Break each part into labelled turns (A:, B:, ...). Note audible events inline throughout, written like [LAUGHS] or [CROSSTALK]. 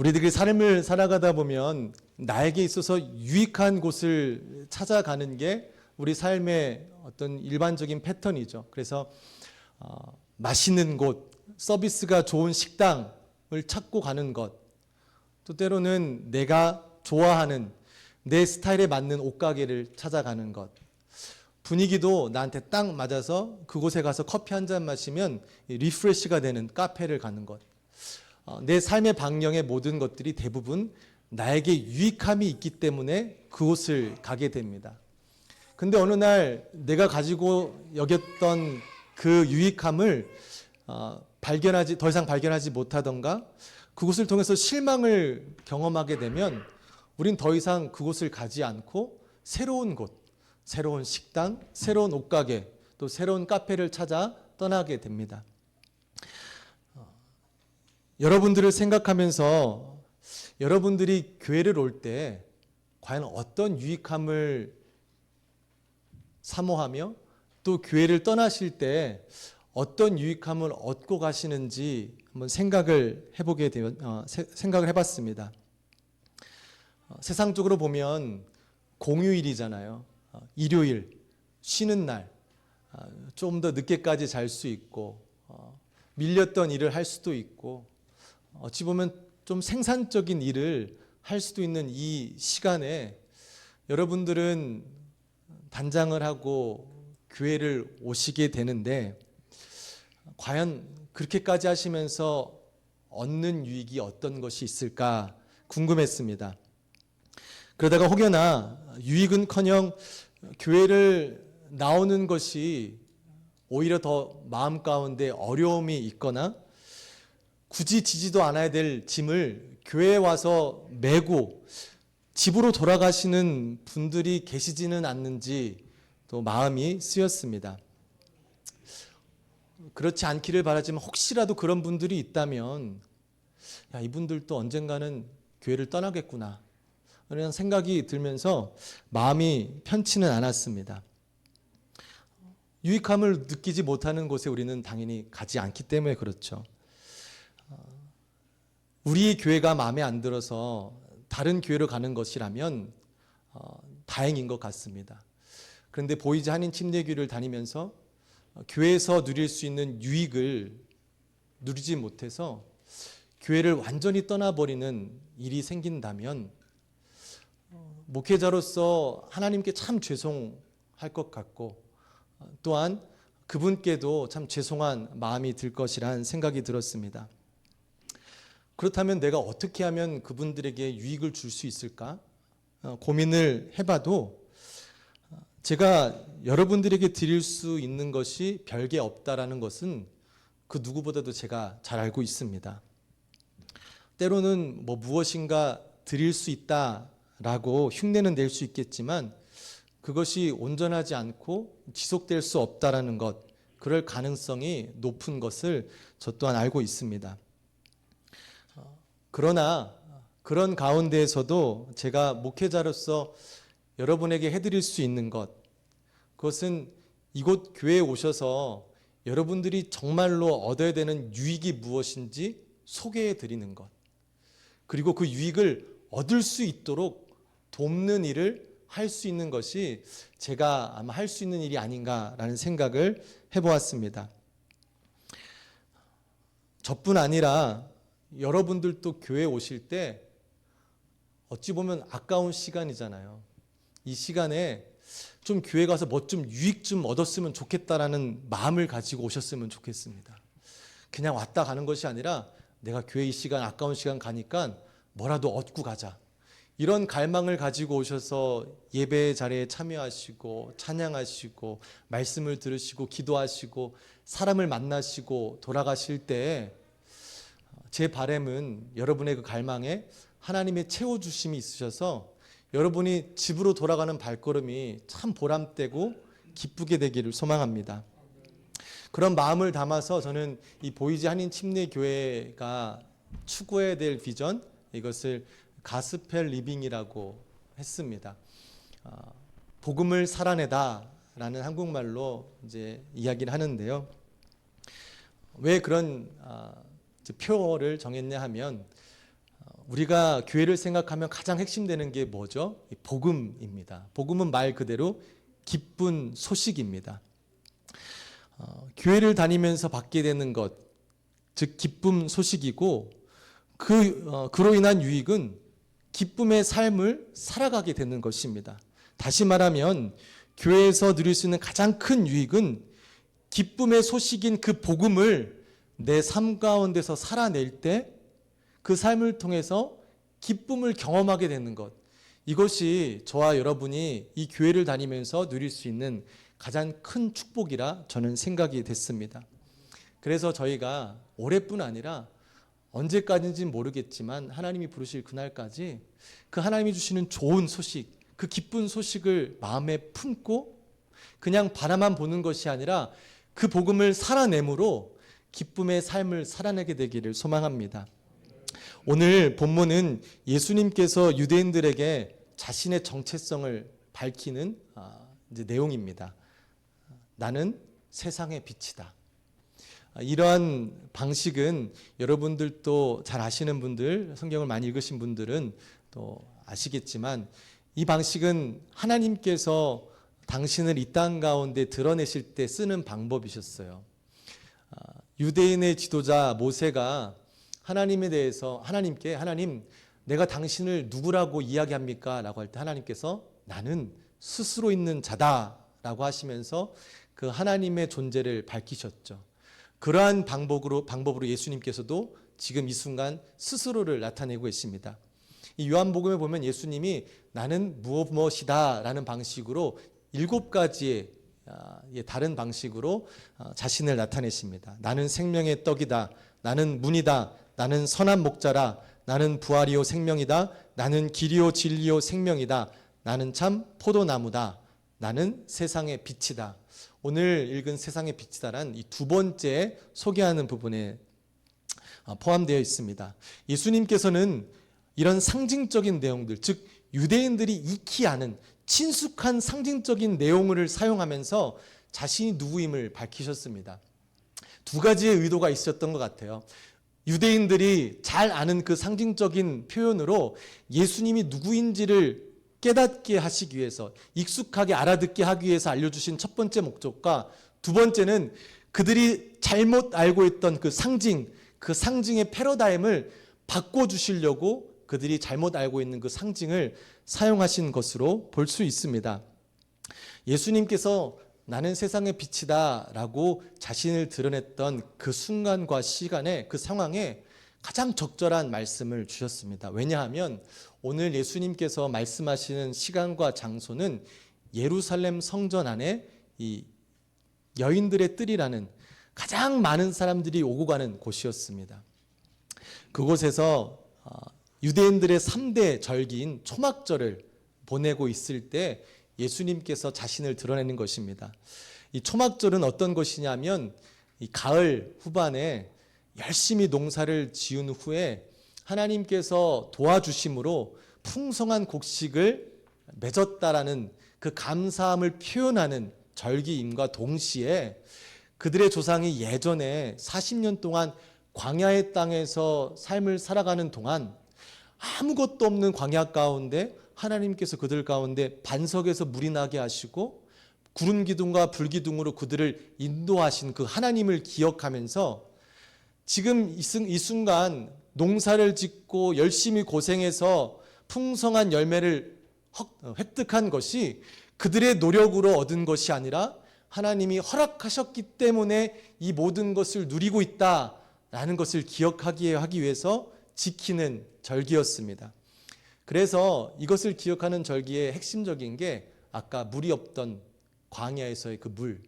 A: 우리들이 삶을 살아가다 보면 나에게 있어서 유익한 곳을 찾아가는 게 우리 삶의 어떤 일반적인 패턴이죠. 그래서 어, 맛있는 곳, 서비스가 좋은 식당을 찾고 가는 것, 또 때로는 내가 좋아하는 내 스타일에 맞는 옷가게를 찾아가는 것, 분위기도 나한테 딱 맞아서 그곳에 가서 커피 한 잔 마시면 리프레시가 되는 카페를 가는 것. 어, 내 삶의 방향의 모든 것들이 대부분 나에게 유익함이 있기 때문에 그곳을 가게 됩니다. 근데 어느 날 내가 가지고 여겼던 그 유익함을 어, 발견하지 더 이상 발견하지 못하던가 그곳을 통해서 실망을 경험하게 되면 우린 더 이상 그곳을 가지 않고 새로운 곳, 새로운 식당, 새로운 옷가게, 또 새로운 카페를 찾아 떠나게 됩니다. 어, 여러분들을 생각하면서 여러분들이 교회를 올 때 과연 어떤 유익함을 사모하며 또 교회를 떠나실 때 어떤 유익함을 얻고 가시는지 한번 생각을 해보게 되어 어, 세- 생각을 해봤습니다. 어, 세상적으로 보면 공휴일이잖아요. 어, 일요일 쉬는 날 아, 좀더 늦게까지 잘 수 있고 어, 밀렸던 일을 할 수도 있고 어찌 보면 좀 생산적인 일을 할 수도 있는 이 시간에 여러분들은 단장을 하고 교회를 오시게 되는데 과연 그렇게까지 하시면서 얻는 유익이 어떤 것이 있을까 궁금했습니다. 그러다가 혹여나 유익은커녕 교회를 나오는 것이 오히려 더 마음 가운데 어려움이 있거나 굳이 지지도 않아야 될 짐을 교회에 와서 메고 집으로 돌아가시는 분들이 계시지는 않는지 또 마음이 쓰였습니다. 그렇지 않기를 바라지만 혹시라도 그런 분들이 있다면 야, 이분들도 언젠가는 교회를 떠나겠구나. 그런 생각이 들면서 마음이 편치는 않았습니다. 유익함을 느끼지 못하는 곳에 우리는 당연히 가지 않기 때문에 그렇죠. 우리 교회가 마음에 안 들어서 다른 교회로 가는 것이라면 어, 다행인 것 같습니다. 그런데 보이지 한인 침례교를 다니면서 어, 교회에서 누릴 수 있는 유익을 누리지 못해서 교회를 완전히 떠나버리는 일이 생긴다면 어, 목회자로서 하나님께 참 죄송할 것 같고 어, 또한 그분께도 참 죄송한 마음이 들 것이란 생각이 들었습니다. 그렇다면 내가 어떻게 하면 그분들에게 유익을 줄 수 있을까 어, 고민을 해봐도 어, 제가 여러분들에게 드릴 수 있는 것이 별게 없다라는 것은 그 누구보다도 제가 잘 알고 있습니다. 때로는 뭐 무엇인가 드릴 수 있다라고 흉내는 낼 수 있겠지만 그것이 온전하지 않고 지속될 수 없다라는 것, 그럴 가능성이 높은 것을 저 또한 알고 있습니다. 그러나 그런 가운데에서도 제가 목회자로서 여러분에게 해드릴 수 있는 것, 그것은 이곳 교회에 오셔서 여러분들이 정말로 얻어야 되는 유익이 무엇인지 소개해 드리는 것. 그리고 그 유익을 얻을 수 있도록 돕는 일을 할 수 있는 것이 제가 아마 할 수 있는 일이 아닌가라는 생각을 해보았습니다. 저뿐 아니라 여러분들도 교회 오실 때 어찌 보면 아까운 시간이잖아요. 이 시간에 좀 교회 가서 뭐 좀 유익 좀 얻었으면 좋겠다라는 마음을 가지고 오셨으면 좋겠습니다. 그냥 왔다 가는 것이 아니라 내가 교회 이 시간 아까운 시간 가니까 뭐라도 얻고 가자. 이런 갈망을 가지고 오셔서 예배 자리에 참여하시고 찬양하시고 말씀을 들으시고 기도하시고 사람을 만나시고 돌아가실 때 제 바램은 여러분의 그 갈망에 하나님의 채워 주심이 있으셔서 여러분이 집으로 돌아가는 발걸음이 참 보람되고 기쁘게 되기를 소망합니다. 그런 마음을 담아서 저는 이 보이지 한인 침례 교회가 추구해야 될 비전 이것을 가스펠 리빙이라고 했습니다. 어, 복음을 살아내다라는 한국말로 이제 이야기를 하는데요. 왜 그런 어, 표를 정했냐 하면 어, 우리가 교회를 생각하면 가장 핵심되는 게 뭐죠? 이 복음입니다. 복음은 말 그대로 기쁜 소식입니다. 어, 교회를 다니면서 받게 되는 것, 즉 기쁨 소식이고 그 어, 그로 인한 유익은 기쁨의 삶을 살아가게 되는 것입니다. 다시 말하면 교회에서 누릴 수 있는 가장 큰 유익은 기쁨의 소식인 그 복음을 내 삶 가운데서 살아낼 때 그 삶을 통해서 기쁨을 경험하게 되는 것. 이것이 저와 여러분이 이 교회를 다니면서 누릴 수 있는 가장 큰 축복이라 저는 생각이 됐습니다. 그래서 저희가 올해뿐 아니라 언제까지인지는 모르겠지만 하나님이 부르실 그날까지 그 하나님이 주시는 좋은 소식, 그 기쁜 소식을 마음에 품고 그냥 바라만 보는 것이 아니라 그 복음을 살아내므로 기쁨의 삶을 살아내게 되기를 소망합니다. 오늘 본문은 예수님께서 유대인들에게 자신의 정체성을 밝히는 아, 내용입니다. 나는 세상의 빛이다. 아, 이러한 방식은 여러분들도 잘 아시는 분들, 성경을 많이 읽으신 분들은 또 아시겠지만 이 방식은 하나님께서 당신을 이 땅 가운데 드러내실 때 쓰는 방법이셨어요. 아, 유대인의 지도자 모세가 하나님에 대해서 하나님께 하나님 내가 당신을 누구라고 이야기합니까? 라고 할 때 하나님께서 나는 스스로 있는 자다 라고 하시면서 그 하나님의 존재를 밝히셨죠. 그러한 방법으로 방법으로 예수님께서도 지금 이 순간 스스로를 나타내고 있습니다. 이 요한복음에 보면 예수님이 나는 무엇 무엇이다 라는 방식으로 일곱 가지의 다른 방식으로 아, 자신을 나타내십니다. 나는 생명의 떡이다. 나는 문이다. 나는 선한 목자라. 나는 부활이요 생명이다. 나는 길이요 진리요 생명이다. 나는 참 포도나무다. 나는 세상의 빛이다. 오늘 읽은 세상의 빛이다란 이 두 번째 소개하는 부분에 아, 포함되어 있습니다. 예수님께서는 이런 상징적인 내용들, 즉 유대인들이 익히 아는 친숙한 상징적인 내용을 사용하면서 자신이 누구임을 밝히셨습니다. 두 가지의 의도가 있었던 것 같아요. 유대인들이 잘 아는 그 상징적인 표현으로 예수님이 누구인지를 깨닫게 하시기 위해서 익숙하게 알아듣게 하기 위해서 알려주신 첫 번째 목적과 두 번째는 그들이 잘못 알고 있던 그 상징, 그 상징의 패러다임을 바꿔주시려고 그들이 잘못 알고 있는 그 상징을 사용하신 것으로 볼 수 있습니다. 예수님께서 나는 세상의 빛이다 라고 자신을 드러냈던 그 순간과 시간에 그 상황에 가장 적절한 말씀을 주셨습니다. 왜냐하면 오늘 예수님께서 말씀하시는 시간과 장소는 예루살렘 성전 안에 이 여인들의 뜰이라는 가장 많은 사람들이 오고 가는 곳이었습니다. 그곳에서 어, 유대인들의 3대 절기인 초막절을 보내고 있을 때 예수님께서 자신을 드러내는 것입니다. 이 초막절은 어떤 것이냐면 이 가을 후반에 열심히 농사를 지은 후에 하나님께서 도와주심으로 풍성한 곡식을 맺었다라는 그 감사함을 표현하는 절기임과 동시에 그들의 조상이 예전에 40년 동안 광야의 땅에서 삶을 살아가는 동안 아무것도 없는 광야 가운데 하나님께서 그들 가운데 반석에서 물이 나게 하시고 구름 기둥과 불 기둥으로 그들을 인도하신 그 하나님을 기억하면서 지금 이 순간 농사를 짓고 열심히 고생해서 풍성한 열매를 획득한 것이 그들의 노력으로 얻은 것이 아니라 하나님이 허락하셨기 때문에 이 모든 것을 누리고 있다라는 것을 기억하기 하기 위해서 지키는 절기였습니다. 그래서 이것을 기억하는 절기의 핵심적인 게 아까 물이 없던 광야에서의 그 물,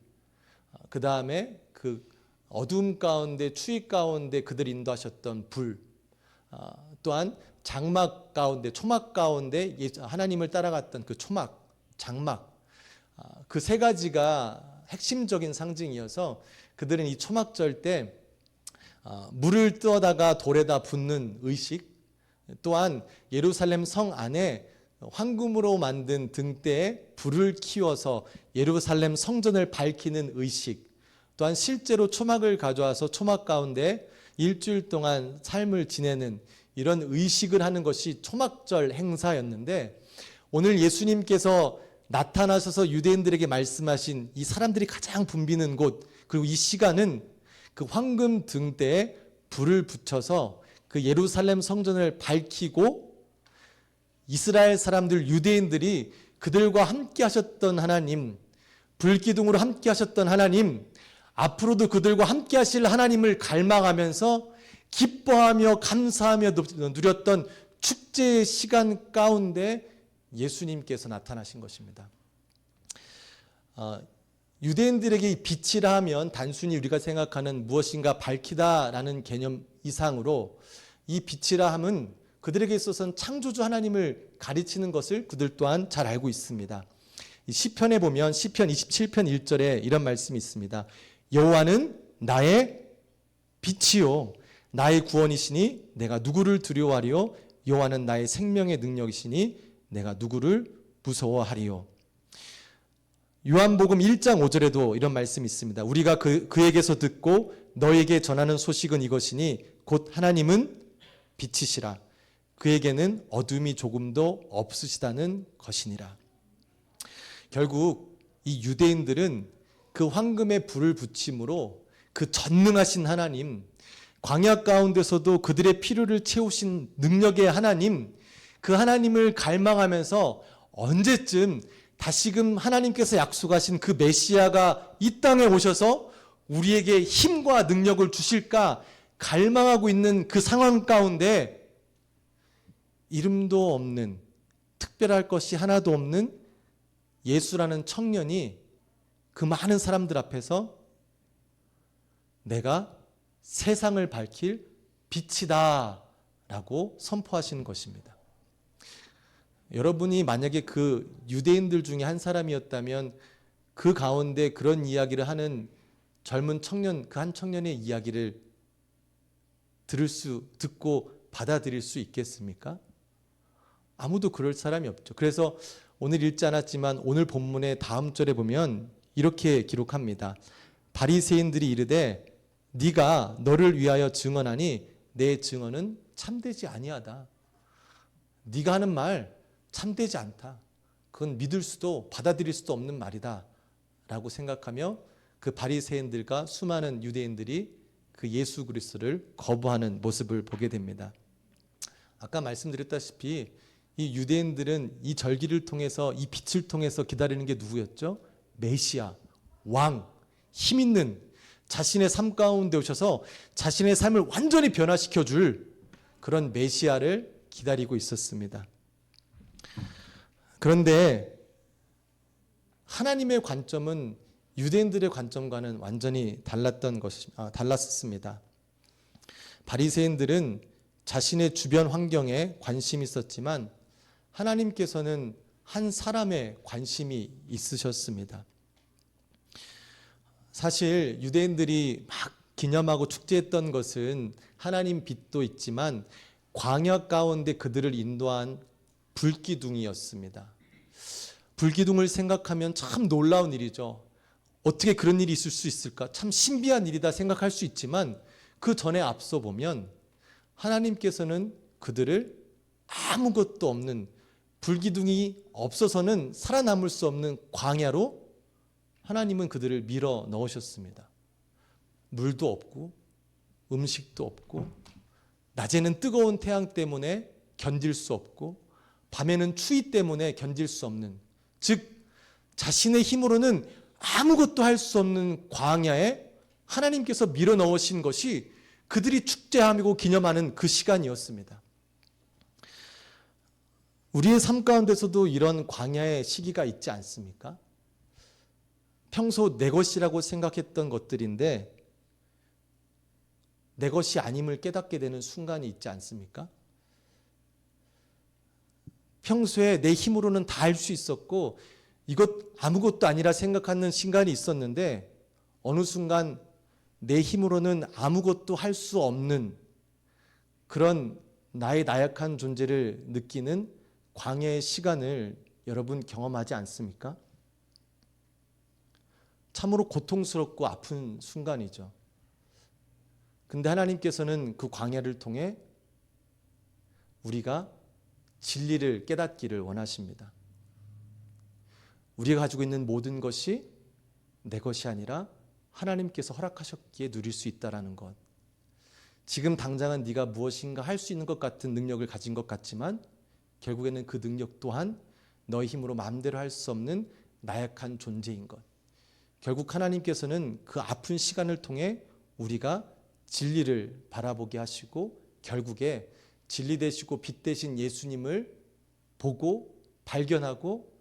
A: 그 다음에 그 어둠 가운데 추위 가운데 그들 인도하셨던 불, 아, 또한 장막 가운데 초막 가운데 하나님을 따라갔던 그 초막, 장막 아, 그세 가지가 핵심적인 상징이어서 그들은 이 초막절 때 아, 물을 떠다가 돌에다 붓는 의식 또한 예루살렘 성 안에 황금으로 만든 등대에 불을 키워서 예루살렘 성전을 밝히는 의식 또한 실제로 초막을 가져와서 초막 가운데 일주일 동안 삶을 지내는 이런 의식을 하는 것이 초막절 행사였는데 오늘 예수님께서 나타나셔서 유대인들에게 말씀하신 이 사람들이 가장 붐비는 곳 그리고 이 시간은 그 황금 등대에 불을 붙여서 그 예루살렘 성전을 밝히고 이스라엘 사람들 유대인들이 그들과 함께 하셨던 하나님 불기둥으로 함께 하셨던 하나님 앞으로도 그들과 함께 하실 하나님을 갈망하면서 기뻐하며 감사하며 누렸던 축제의 시간 가운데 예수님께서 나타나신 것입니다. 어, 유대인들에게 이 빛이라 하면 단순히 우리가 생각하는 무엇인가 밝히다라는 개념 이상으로 이 빛이라 함은 그들에게 있어서는 창조주 하나님을 가르치는 것을 그들 또한 잘 알고 있습니다. 시편에 보면 시편 27편 1절에 이런 말씀이 있습니다. 여호와는 나의 빛이요 나의 구원이시니 내가 누구를 두려워하리요 여호와는 나의 생명의 능력이시니 내가 누구를 무서워하리요 요한복음 1장 5절에도 이런 말씀이 있습니다. 우리가 그, 그에게서 듣고 너에게 전하는 소식은 이것이니 곧 하나님은 빛이시라. 그에게는 어둠이 조금도 없으시다는 것이니라. 결국 이 유대인들은 그 황금의 불을 붙임으로 그 전능하신 하나님, 광야 가운데서도 그들의 필요를 채우신 능력의 하나님, 그 하나님을 갈망하면서 언제쯤 다시금 하나님께서 약속하신 그 메시아가 이 땅에 오셔서 우리에게 힘과 능력을 주실까 갈망하고 있는 그 상황 가운데 이름도 없는 특별할 것이 하나도 없는 예수라는 청년이 그 많은 사람들 앞에서 내가 세상을 밝힐 빛이다 라고 선포하시는 것입니다. 여러분이 만약에 그 유대인들 중에 한 사람이었다면 그 가운데 그런 이야기를 하는 젊은 청년, 그 한 청년의 이야기를 들을 수, 듣고 받아들일 수 있겠습니까? 아무도 그럴 사람이 없죠. 그래서 오늘 읽지 않았지만 오늘 본문의 다음 절에 보면 이렇게 기록합니다. 바리새인들이 이르되 네가 너를 위하여 증언하니 내 증언은 참되지 아니하다. 네가 하는 말 참되지 않다. 그건 믿을 수도 받아들일 수도 없는 말이다. 라고 생각하며 그 바리새인들과 수많은 유대인들이 그 예수 그리스도를 거부하는 모습을 보게 됩니다. 아까 말씀드렸다시피 이 유대인들은 이 절기를 통해서 이 빛을 통해서 기다리는 게 누구였죠? 메시아, 왕, 힘 있는 자신의 삶 가운데 오셔서 자신의 삶을 완전히 변화시켜 줄 그런 메시아를 기다리고 있었습니다. 그런데 하나님의 관점은 유대인들의 관점과는 완전히 달랐던 것이 아, 달랐습니다. 바리새인들은 자신의 주변 환경에 관심이 있었지만 하나님께서는 한 사람의 관심이 있으셨습니다. 사실 유대인들이 막 기념하고 축제했던 것은 하나님 빛도 있지만 광야 가운데 그들을 인도한 불기둥이었습니다. 불기둥을 생각하면 참 놀라운 일이죠. 어떻게 그런 일이 있을 수 있을까? 참 신비한 일이다 생각할 수 있지만 그 전에 앞서 보면 하나님께서는 그들을 아무것도 없는 불기둥이 없어서는 살아남을 수 없는 광야로 하나님은 그들을 밀어 넣으셨습니다. 물도 없고 음식도 없고 낮에는 뜨거운 태양 때문에 견딜 수 없고 밤에는 추위 때문에 견딜 수 없는 즉 자신의 힘으로는 아무것도 할 수 없는 광야에 하나님께서 밀어 넣으신 것이 그들이 축제하고 기념하는 그 시간이었습니다. 우리의 삶 가운데서도 이런 광야의 시기가 있지 않습니까? 평소 내 것이라고 생각했던 것들인데 내 것이 아님을 깨닫게 되는 순간이 있지 않습니까? 평소에 내 힘으로는 다 할 수 있었고 이것 아무것도 아니라 생각하는 순간이 있었는데 어느 순간 내 힘으로는 아무것도 할 수 없는 그런 나의 나약한 존재를 느끼는 광야의 시간을 여러분 경험하지 않습니까? 참으로 고통스럽고 아픈 순간이죠. 근데 하나님께서는 그 광야를 통해 우리가 진리를 깨닫기를 원하십니다. 우리가 가지고 있는 모든 것이 내 것이 아니라 하나님께서 허락하셨기에 누릴 수 있다라는 것. 지금 당장은 네가 무엇인가 할 수 있는 것 같은 능력을 가진 것 같지만 결국에는 그 능력 또한 너의 힘으로 마음대로 할 수 없는 나약한 존재인 것. 결국 하나님께서는 그 아픈 시간을 통해 우리가 진리를 바라보게 하시고 결국에 진리 되시고 빛 되신 예수님을 보고 발견하고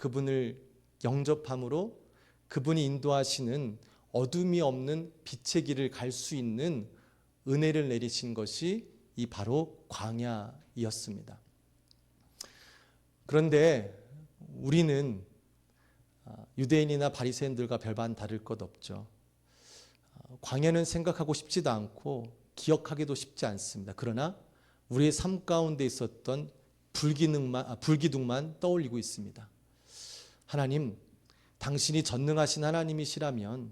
A: 그분을 영접함으로 그분이 인도하시는 어둠이 없는 빛의 길을 갈 수 있는 은혜를 내리신 것이 이 바로 광야이었습니다. 그런데 우리는 아, 유대인이나 바리새인들과 별반 다를 것 없죠. 아, 광야는 생각하고 싶지도 않고 기억하기도 쉽지 않습니다. 그러나 우리의 삶 가운데 있었던 불기능만, 아, 불기둥만 떠올리고 있습니다. 하나님, 당신이 전능하신 하나님이시라면,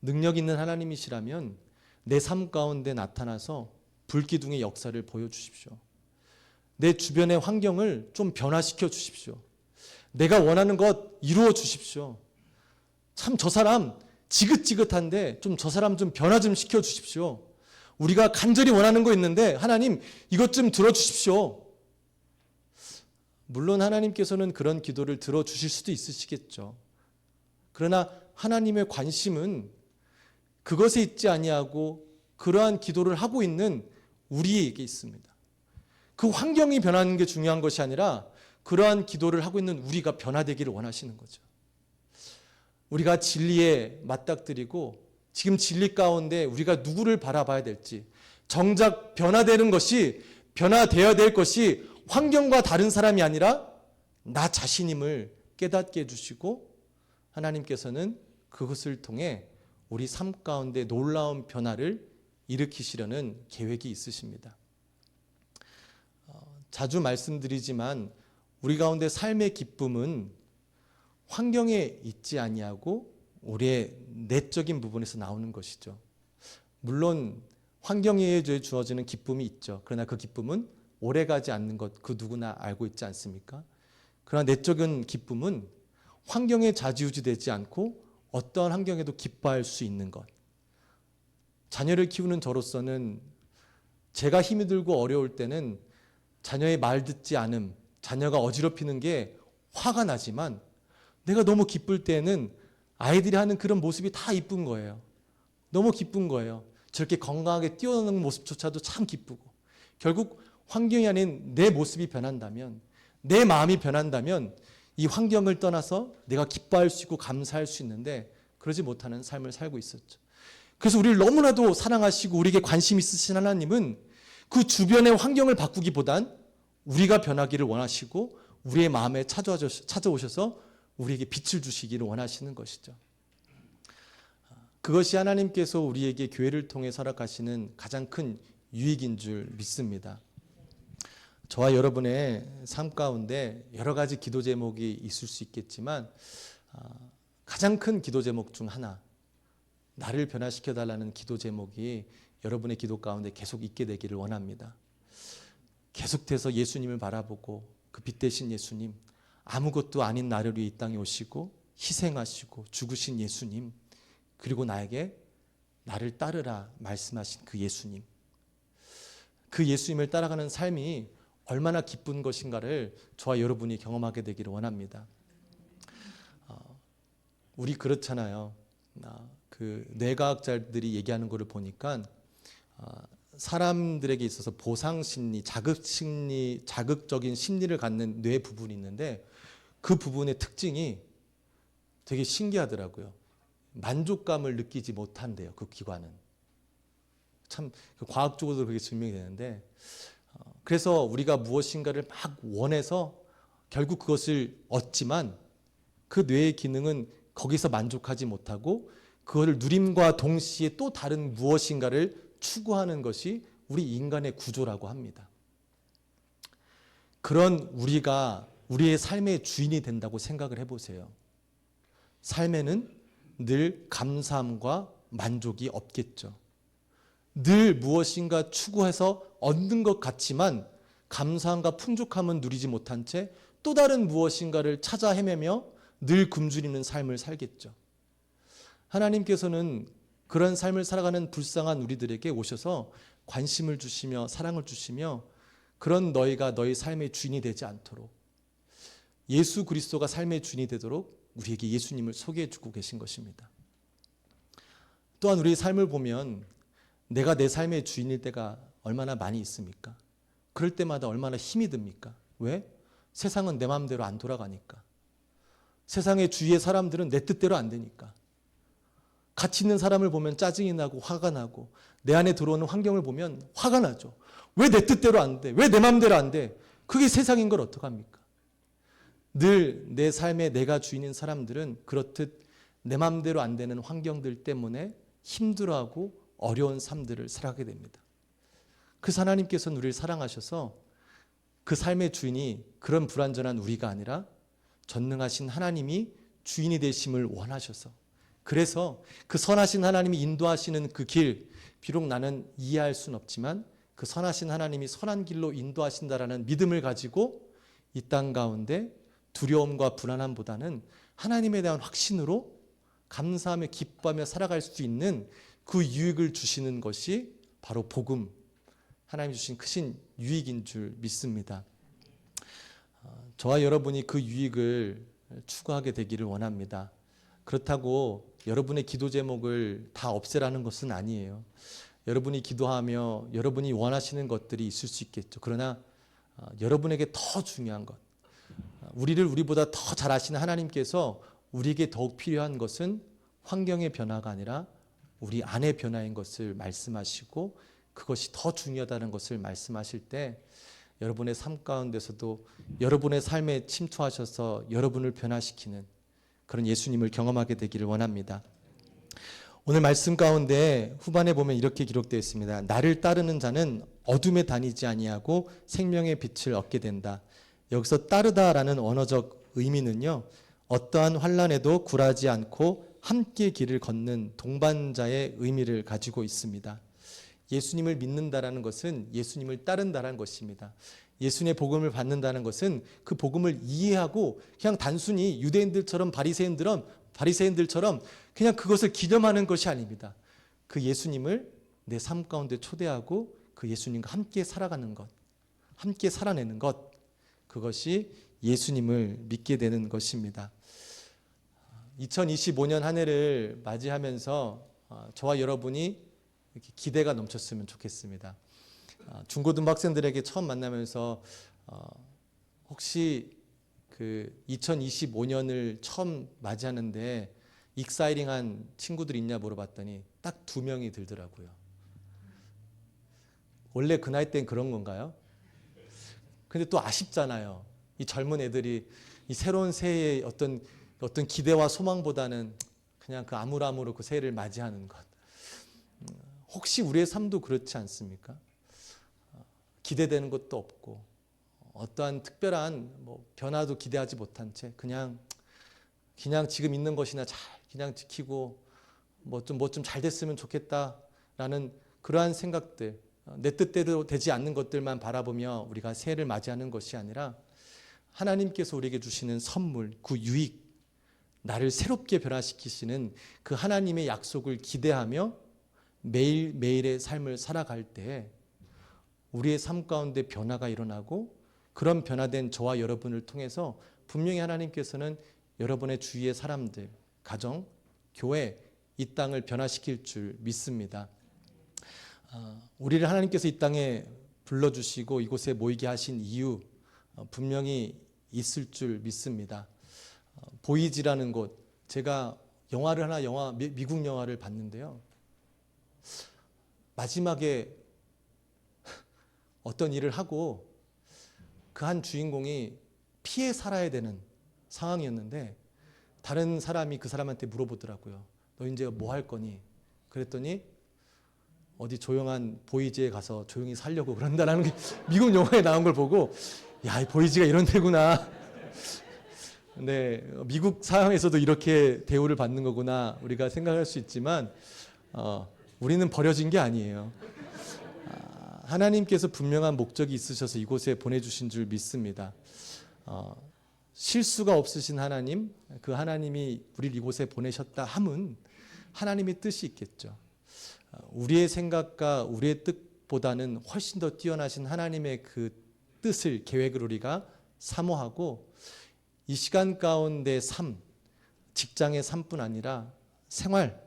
A: 능력 있는 하나님이시라면 내 삶 가운데 나타나서 불기둥의 역사를 보여주십시오. 내 주변의 환경을 좀 변화시켜 주십시오. 내가 원하는 것 이루어 주십시오. 참 저 사람 지긋지긋한데 좀 저 사람 좀 변화 좀 시켜 주십시오. 우리가 간절히 원하는 거 있는데 하나님 이것 좀 들어 주십시오. 물론 하나님께서는 그런 기도를 들어 주실 수도 있으시겠죠. 그러나 하나님의 관심은 그것에 있지 아니하고 그러한 기도를 하고 있는 우리에게 있습니다. 그 환경이 변하는 게 중요한 것이 아니라 그러한 기도를 하고 있는 우리가 변화되기를 원하시는 거죠. 우리가 진리에 맞닥뜨리고 지금 진리 가운데 우리가 누구를 바라봐야 될지 정작 변화되는 것이 변화되어야 될 것이 환경과 다른 사람이 아니라 나 자신임을 깨닫게 해주시고 하나님께서는 그것을 통해 우리 삶 가운데 놀라운 변화를 일으키시려는 계획이 있으십니다. 어, 자주 말씀드리지만 우리 가운데 삶의 기쁨은 환경에 있지 아니하고 우리의 내적인 부분에서 나오는 것이죠. 물론 환경에 주어지는 기쁨이 있죠. 그러나 그 기쁨은 오래가지 않는 것 그 누구나 알고 있지 않습니까? 그러나 내적인 기쁨은 환경에 좌지우지되지 않고 어떠한 환경에도 기뻐할 수 있는 것. 자녀를 키우는 저로서는 제가 힘이 들고 어려울 때는 자녀의 말 듣지 않음, 자녀가 어지럽히는 게 화가 나지만 내가 너무 기쁠 때는 아이들이 하는 그런 모습이 다 이쁜 거예요. 너무 기쁜 거예요. 저렇게 건강하게 뛰어노는 모습조차도 참 기쁘고 결국 환경이 아닌 내 모습이 변한다면 내 마음이 변한다면 이 환경을 떠나서 내가 기뻐할 수 있고 감사할 수 있는데 그러지 못하는 삶을 살고 있었죠. 그래서 우리를 너무나도 사랑하시고 우리에게 관심 있으신 하나님은 그 주변의 환경을 바꾸기보단 우리가 변하기를 원하시고 우리의 마음에 찾아오셔서 우리에게 빛을 주시기를 원하시는 것이죠. 그것이 하나님께서 우리에게 교회를 통해 설악하시는 가장 큰 유익인 줄 믿습니다. 저와 여러분의 삶 가운데 여러 가지 기도 제목이 있을 수 있겠지만 아, 가장 큰 기도 제목 중 하나 나를 변화시켜 달라는 기도 제목이 여러분의 기도 가운데 계속 있게 되기를 원합니다. 계속해서 예수님을 바라보고 그 빛 대신 예수님 아무것도 아닌 나를 위해 이 땅에 오시고 희생하시고 죽으신 예수님 그리고 나에게 나를 따르라 말씀하신 그 예수님 그 예수님을 따라가는 삶이 얼마나 기쁜 것인가를 저와 여러분이 경험하게 되기를 원합니다. 어, 우리 그렇잖아요. 그 뇌과학자들이 얘기하는 것을 보니까 어, 사람들에게 있어서 보상 심리, 자극 심리, 자극적인 심리를 갖는 뇌 부분이 있는데 그 부분의 특징이 되게 신기하더라고요. 만족감을 느끼지 못한대요. 그 기관은. 참 과학적으로도 그게 증명이 되는데 어, 그래서 우리가 무엇인가를 막 원해서 결국 그것을 얻지만 그 뇌의 기능은 거기서 만족하지 못하고 그거를 누림과 동시에 또 다른 무엇인가를 추구하는 것이 우리 인간의 구조라고 합니다. 그런 우리가 우리의 삶의 주인이 된다고 생각을 해보세요. 삶에는 늘 감사함과 만족이 없겠죠. 늘 무엇인가 추구해서 얻는 것 같지만 감사함과 풍족함은 누리지 못한 채 또 다른 무엇인가를 찾아 헤매며 늘 굶주리는 삶을 살겠죠. 하나님께서는 그런 삶을 살아가는 불쌍한 우리들에게 오셔서 관심을 주시며 사랑을 주시며 그런 너희가 너희 삶의 주인이 되지 않도록 예수 그리스도가 삶의 주인이 되도록 우리에게 예수님을 소개해 주고 계신 것입니다. 또한 우리의 삶을 보면 내가 내 삶의 주인일 때가 얼마나 많이 있습니까? 그럴 때마다 얼마나 힘이 듭니까? 왜? 세상은 내 마음대로 안 돌아가니까. 세상의 주위의 사람들은 내 뜻대로 안 되니까. 같이 있는 사람을 보면 짜증이 나고 화가 나고 내 안에 들어오는 환경을 보면 화가 나죠. 왜 내 뜻대로 안 돼? 왜 내 마음대로 안 돼? 그게 세상인 걸 어떡합니까? 늘 내 삶에 내가 주인인 사람들은 그렇듯 내 마음대로 안 되는 환경들 때문에 힘들어하고 어려운 삶들을 살아가게 됩니다. 그 하나님께서는 우리를 사랑하셔서 그 삶의 주인이 그런 불완전한 우리가 아니라 전능하신 하나님이 주인이 되심을 원하셔서 그래서 그 선하신 하나님이 인도하시는 그 길, 비록 나는 이해할 수는 없지만 그 선하신 하나님이 선한 길로 인도하신다라는 믿음을 가지고 이 땅 가운데 두려움과 불안함보다는 하나님에 대한 확신으로 감사하며 기뻐하며 살아갈 수 있는 그 유익을 주시는 것이 바로 복음, 하나님 주신 크신 유익인 줄 믿습니다. 어, 저와 여러분이 그 유익을 추구하게 되기를 원합니다. 그렇다고 여러분의 기도 제목을 다 없애라는 것은 아니에요. 여러분이 기도하며 여러분이 원하시는 것들이 있을 수 있겠죠. 그러나 어, 여러분에게 더 중요한 것, 어, 우리를 우리보다 더 잘 아시는 하나님께서 우리에게 더욱 필요한 것은 환경의 변화가 아니라 우리 안의 변화인 것을 말씀하시고 그것이 더 중요하다는 것을 말씀하실 때 여러분의 삶 가운데서도 여러분의 삶에 침투하셔서 여러분을 변화시키는 그런 예수님을 경험하게 되기를 원합니다. 오늘 말씀 가운데 후반에 보면 이렇게 기록되어 있습니다. 나를 따르는 자는 어둠에 다니지 아니하고 생명의 빛을 얻게 된다. 여기서 따르다라는 언어적 의미는요. 어떠한 환란에도 굴하지 않고 함께 길을 걷는 동반자의 의미를 가지고 있습니다. 예수님을 믿는다라는 것은 예수님을 따른다라는 것입니다. 예수님의 복음을 받는다는 것은 그 복음을 이해하고 그냥 단순히 유대인들처럼 바리새인들은 바리새인들처럼 그냥 그것을 기념하는 것이 아닙니다. 그 예수님을 내 삶 가운데 초대하고 그 예수님과 함께 살아가는 것, 함께 살아내는 것, 그것이 예수님을 믿게 되는 것입니다. 2025년 한 해를 맞이하면서 어, 저와 여러분이 이렇게 기대가 넘쳤으면 좋겠습니다. 어, 중고등부 학생들에게 처음 만나면서 어, 혹시 그 2025년을 처음 맞이하는데 익사이링한 친구들 있냐 물어봤더니 딱 두 명이 들더라고요. 원래 그 나이 땐 그런 건가요? 근데 또 아쉽잖아요. 이 젊은 애들이 이 새로운 새해의 어떤 어떤 기대와 소망보다는 그냥 그 아무람으로 그 새해를 맞이하는 것. 음, 혹시 우리의 삶도 그렇지 않습니까? 어, 기대되는 것도 없고 어떠한 특별한 뭐 변화도 기대하지 못한 채 그냥 그냥 지금 있는 것이나 잘 그냥 지키고 뭐 좀 뭐 좀 잘 됐으면 좋겠다라는 그러한 생각들 어, 내 뜻대로 되지 않는 것들만 바라보며 우리가 새해를 맞이하는 것이 아니라 하나님께서 우리에게 주시는 선물, 그 유익, 나를 새롭게 변화시키시는 그 하나님의 약속을 기대하며 매일매일의 삶을 살아갈 때 우리의 삶 가운데 변화가 일어나고 그런 변화된 저와 여러분을 통해서 분명히 하나님께서는 여러분의 주위의 사람들, 가정, 교회, 이 땅을 변화시킬 줄 믿습니다. 아, 우리를 하나님께서 이 땅에 불러주시고 이곳에 모이게 하신 이유 어, 분명히 있을 줄 믿습니다. 어, 보이지라는 곳 제가 영화를 하나 영화 미국 영화를 봤는데요. 마지막에 어떤 일을 하고 그 한 주인공이 피해 살아야 되는 상황이었는데 다른 사람이 그 사람한테 물어보더라고요. 너 이제 뭐 할 거니? 그랬더니 어디 조용한 보이지에 가서 조용히 살려고 그런다라는 게 [LAUGHS] 미국 영화에 나온 걸 보고 야, 이 보이지가 이런 데구나. [LAUGHS] 네, 미국 상황에서도 이렇게 대우를 받는 거구나 우리가 생각할 수 있지만 어, 우리는 버려진 게 아니에요. 아, 하나님께서 분명한 목적이 있으셔서 이곳에 보내주신 줄 믿습니다. 어, 실수가 없으신 하나님, 그 하나님이 우리를 이곳에 보내셨다 함은 하나님의 뜻이 있겠죠. 어, 우리의 생각과 우리의 뜻보다는 훨씬 더 뛰어나신 하나님의 그 뜻을 계획을 우리가 사모하고 이 시간 가운데 삶, 직장의 삶뿐 아니라 생활,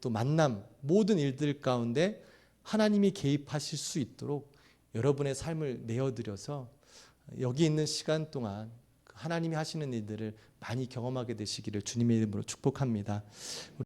A: 또 만남, 모든 일들 가운데 하나님이 개입하실 수 있도록 여러분의 삶을 내어드려서 여기 있는 시간 동안 하나님이 하시는 일들을 많이 경험하게 되시기를 주님의 이름으로 축복합니다.